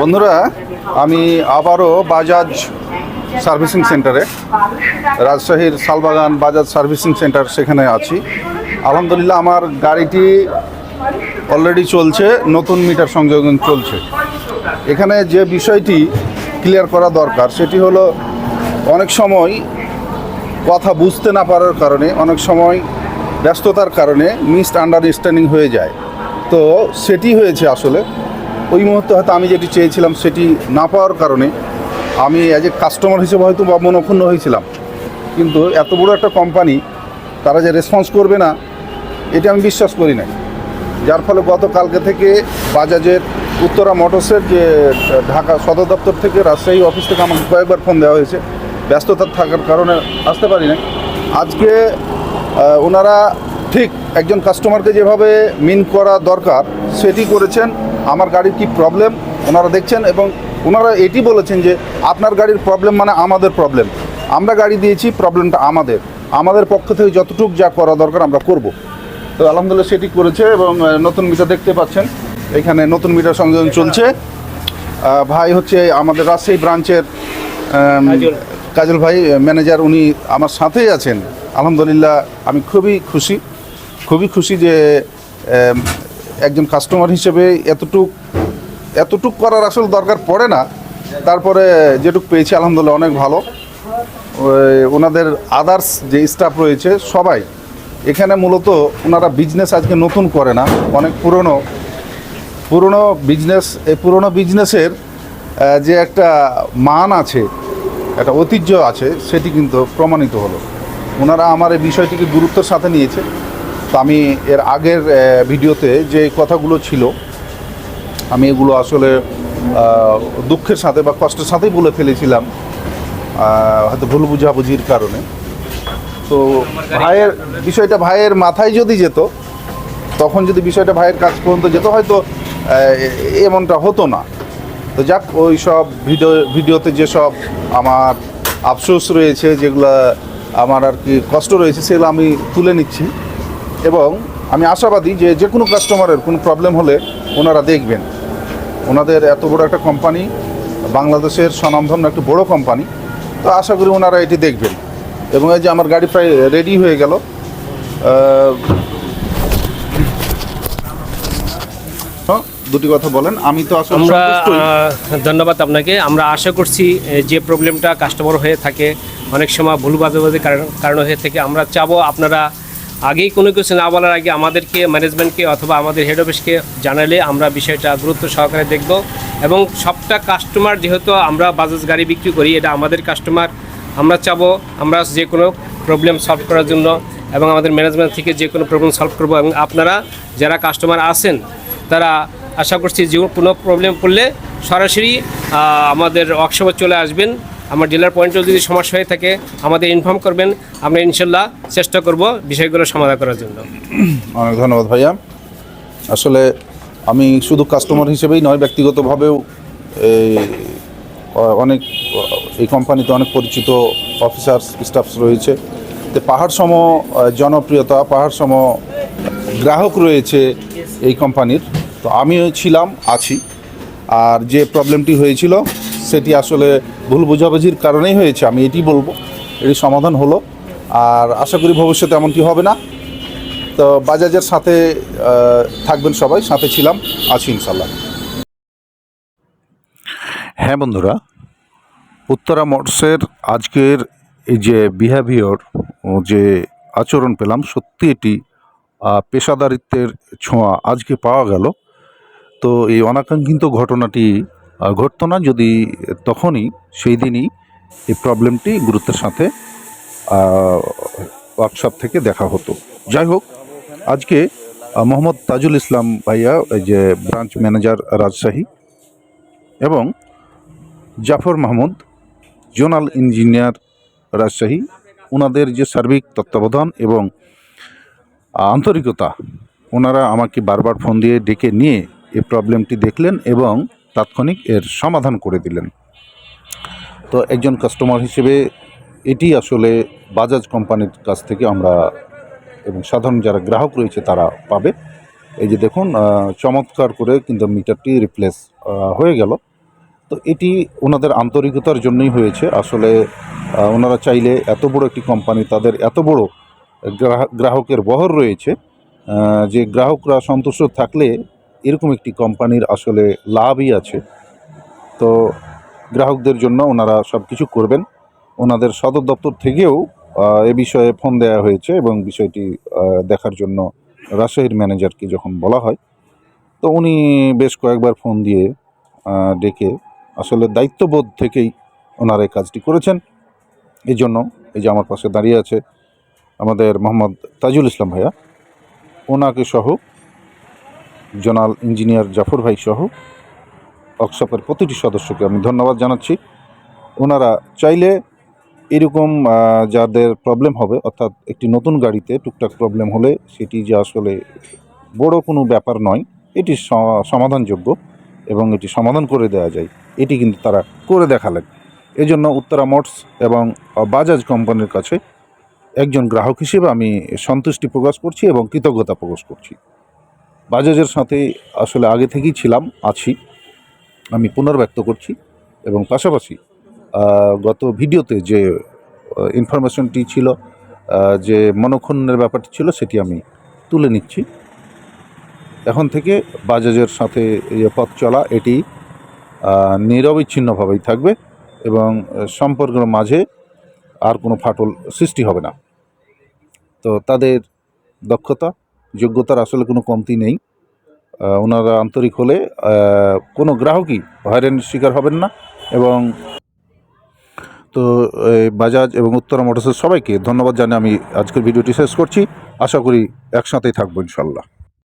বন্ধুরা, আমি আবারও বাজাজ সার্ভিসিং সেন্টারে, রাজশাহীর শালবাগান বাজাজ সার্ভিসিং সেন্টার সেখানে আছি। আলহামদুলিল্লাহ, আমার গাড়িটি অলরেডি চলছে, নতুন মিটার সংযোজন চলছে। এখানে যে বিষয়টি ক্লিয়ার করা দরকার, সেটি হলো অনেক সময় কথা বুঝতে না পারার কারণে, অনেক সময় ব্যস্ততার কারণে মিসড আন্ডারস্ট্যান্ডিং হয়ে যায়। তো সেটি হয়েছে আসলে ওই মুহূর্তে হয়তো আমি যেটি চেয়েছিলাম সেটি না পাওয়ার কারণে আমি অ্যাজ এ কাস্টমার হিসেবে হয়তো বা মনক্ষুণ্ণ হয়েছিলাম। কিন্তু এত বড় একটা কোম্পানি তারা যে রেসপন্স করবে না, এটা আমি বিশ্বাস করি নাই। যার ফলে গতকালকে থেকে বাজাজের উত্তরা মোটরসের যে, ঢাকা সদর দপ্তর থেকে রাজশাহী অফিস থেকে আমাকে কয়েকবার ফোন দেওয়া হয়েছে। ব্যস্ততা থাকার কারণে আসতে পারি না আজকে ওনারা ঠিক একজন কাস্টমারকে যেভাবে মিন করা দরকার, সেটি করেছেন আমার গাড়ির কি প্রবলেম ওনারা দেখছেন এবং ওনারা এটি বলেছেন যে আপনার গাড়ির প্রবলেম মানে আমাদের প্রবলেম আমরা গাড়ি দিয়েছি প্রবলেমটা আমাদের। আমাদের পক্ষ থেকে যতটুকু যা করা দরকার আমরা করব। তো আলহামদুলিল্লাহ সেটি করেছে এবং নতুন মিটার দেখতে পাচ্ছেন। এখানে নতুন মিটার সংযোজন চলছে। ভাই হচ্ছে আমাদের রাজশাহী ব্রাঞ্চের কাজল। ভাই ম্যানেজার উনি আমার সাথেই আছেন। আলহামদুলিল্লাহ আমি খুবই খুশি। খুবই খুশি যে একজন কাস্টমার হিসেবে এতটুক এতটুক করার আসল দরকার পড়ে না। তারপরে যেটুক পেয়েছি, আলহামদুলিল্লাহ অনেক ভালো। ওনাদের আদার্স যে স্টাফ রয়েছে, সবাই। এখানে মূলত ওনারা বিজনেস আজকে নতুন করে না, অনেক পুরনো। পুরনো বিজনেস এই পুরনো বিজনেসের যে একটা মান আছে, একটা ঐতিহ্য আছে, সেটি কিন্তু প্রমাণিত হলো। ওনারা আমার এই বিষয়টিকে গুরুত্বের সাথে নিয়েছে। তো আমি এর আগের ভিডিওতে যে কথাগুলো ছিল, আমি এগুলো আসলে দুঃখের সাথে বা কষ্টের সাথেই বলে ফেলেছিলাম হয়তো ভুল বুঝাবুঝির কারণে। তো ভাইয়ের বিষয়টা ভাইয়ের মাথায় যদি যেত, তখন যদি বিষয়টা ভাইয়ের কাজ পর্যন্ত যেত, হয়তো এমনটা হতো না। তো যাক, ওই সব ভিডিও, ভিডিওতে যেসব আমার আফসোস রয়েছে, যেগুলো আমার আর কি কষ্ট রয়েছে, সেগুলো আমি তুলে নিচ্ছি। এবং আমি আশাবাদী যে যে কোনো কাস্টমারের কোনো প্রবলেম হলে ওনারা দেখবেন। ওনাদের এত বড় একটা কোম্পানি বাংলাদেশের স্বনামধন্য একটি বড় কোম্পানি তো আশা করি ওনারা এটি দেখবেন। এবং এই যে আমার গাড়ি প্রায় রেডি হয়ে গেল। হ্যাঁ, দুটি কথা বলেন। আমি তো আসলে আমরা ধন্যবাদ আপনাকে। আমরা আশা করছি যে প্রবলেমটা কাস্টমার হয়ে থাকে অনেক সময় ভুল কারণ হয়ে থাকে। আমরা চাবো আপনারা আগেই কোনো কিছু না বলার আগে আমাদেরকে ম্যানেজমেন্টকে অথবা আমাদের হেড অফিসকে জানালে আমরা বিষয়টা গুরুত্ব সহকারে দেখব এবং সবটা কাস্টমার যেহেতু আমরা বাজাজ গাড়ি বিক্রি করি, এটা আমাদের কাস্টমার আমরা চাবো, আমরা যে কোনো প্রবলেম সলভ করার জন্য এবং আমাদের ম্যানেজমেন্ট থেকে যে কোনো প্রবলেম সলভ করব এবং আপনারা যারা কাস্টমার আছেন, তারা আশা করছি যে কোনো প্রবলেম পড়লে সরাসরি আমাদের ওয়ার্কশপে চলে আসবেন। আমার ডিলার পয়েন্টেও যদি সমস্যা হয়ে থাকে, আমাদের ইনফর্ম করবেন। আমরা ইনশাল্লাহ চেষ্টা করব বিষয়গুলো সমাধান করার জন্য। অনেক ধন্যবাদ ভাইয়া। আসলে আমি শুধু কাস্টমার হিসেবেই নয়, ব্যক্তিগতভাবেও এই অনেক এই কোম্পানিতে অনেক পরিচিত অফিসার্স স্টাফস রয়েছে। তো পাহাড় সম জনপ্রিয়তা, পাহাড় সম গ্রাহক রয়েছে এই কোম্পানির তো আমিও ছিলাম, আছি। আর যে প্রবলেমটি হয়েছিল, সেটি আসলে ভুল বোঝাবুঝির কারণেই হয়েছে, আমি এটি বলব। এটি সমাধান হলো। আর আশা করি ভবিষ্যতে এমনটি হবে না। তো বাজাজের সাথে থাকবেন সবাই, সাথে ছিলাম, আছি ইনশাল্লাহ হ্যাঁ বন্ধুরা, উত্তরা মোটরসের আজকের এই যে বিহেভিয়র যে আচরণ পেলাম, সত্যি এটি পেশাদারিত্বের ছোঁয়া আজকে পাওয়া গেল। তো এই অনাকাঙ্ক্ষিত ঘটনাটি ঘটতো না যদি তখনই, সেই দিনই এই প্রবলেমটি গুরুত্বের সাথে ওয়ার্কশপ থেকে দেখা হতো। যাই হোক, আজকে মোহাম্মদ তাজুল ইসলাম ভাইয়া যে ব্রাঞ্চ ম্যানেজার রাজশাহী এবং জাফর মাহমুদ জোনাল ইঞ্জিনিয়ার রাজশাহী ওনাদের যে সার্বিক তত্ত্বাবধান এবং আন্তরিকতা ওনারা আমাকে বারবার ফোন দিয়ে ডেকে নিয়ে এই প্রবলেমটি দেখলেন এবং তাৎক্ষণিক এর সমাধান করে দিলেন। তো একজন কাস্টমার হিসেবে এটি আসলে বাজাজ কোম্পানির কাছ থেকে আমরা এবং সাধারণ যারা গ্রাহক রয়েছে তারা পাবে। এই যে দেখুন চমৎকার করে কিন্তু মিটারটি রিপ্লেস হয়ে গেল। তো এটি ওনাদের আন্তরিকতার জন্যই হয়েছে। আসলে ওনারা চাইলে এত বড় একটি কোম্পানি, তাদের এত বড় গ্রাহকের বহর রয়েছে যে গ্রাহকরা সন্তুষ্ট থাকলে এরকম একটি কোম্পানির আসলে লাভই আছে। তো গ্রাহকদের জন্য ওনারা সব কিছু করবেন। ওনাদের সদর দপ্তর থেকেও এ বিষয়ে ফোন দেওয়া হয়েছে এবং বিষয়টি দেখার জন্য রাজশাহীর ম্যানেজারকে যখন বলা হয়, তো উনি বেশ কয়েকবার ফোন দিয়ে ডেকে আসলে দায়িত্ববোধ থেকেই ওনারা এই কাজটি করেছেন। এই জন্য এই যে আমার পাশে দাঁড়িয়ে আছে আমাদের মোহাম্মদ তাজুল ইসলাম ভাইয়া, ওনাকে সহ জোনাল ইঞ্জিনিয়ার জাফর ভাই সহ ওয়ার্কশপের প্রতিটি সদস্যকে আমি ধন্যবাদ জানাচ্ছি। ওনারা চাইলে এরকম যাদের প্রবলেম হবে, অর্থাৎ একটি নতুন গাড়িতে টুকটাক প্রবলেম হলে সেটি যে আসলে বড় কোনো ব্যাপার নয়, এটি সমাধানযোগ্য এবং এটি সমাধান করে দেওয়া যায়। এটি কিন্তু তারা করে দেখালেন। এজন্য উত্তরা মোটরস এবং বাজাজ কোম্পানির কাছে একজন গ্রাহক হিসেবে আমি সন্তুষ্টি প্রকাশ করছি এবং কৃতজ্ঞতা প্রকাশ করছি। বাজাজের সাথে আসলে আগে থেকেই ছিলাম, আছি। আমি পুনর্ব্যক্ত করছি এবং পাশাপাশি গত ভিডিওতে যে ইনফরমেশনটি ছিল যে মনক্ষণের ব্যাপারটি ছিল সেটি আমি তুলে নিচ্ছি। এখন থেকে বাজাজের সাথে পথ চলা, এটি নিরবিচ্ছিন্নভাবেই থাকবে এবং সম্পর্কের মাঝে আর কোনো ফাটল সৃষ্টি হবে না। তো তাদের দক্ষতা যোগ্যতার আসলে কোনো কমতি নেই। ওনারা আন্তরিক হলে কোনো গ্রাহকই হয়রানির শিকার হবেন না এবং তো বাজাজ এবং উত্তরা মোটরসের সবাইকে ধন্যবাদ জানিয়ে আমি আজকের ভিডিওটি শেষ করছি। আশা করি একসাথেই থাকব ইনশাল্লাহ।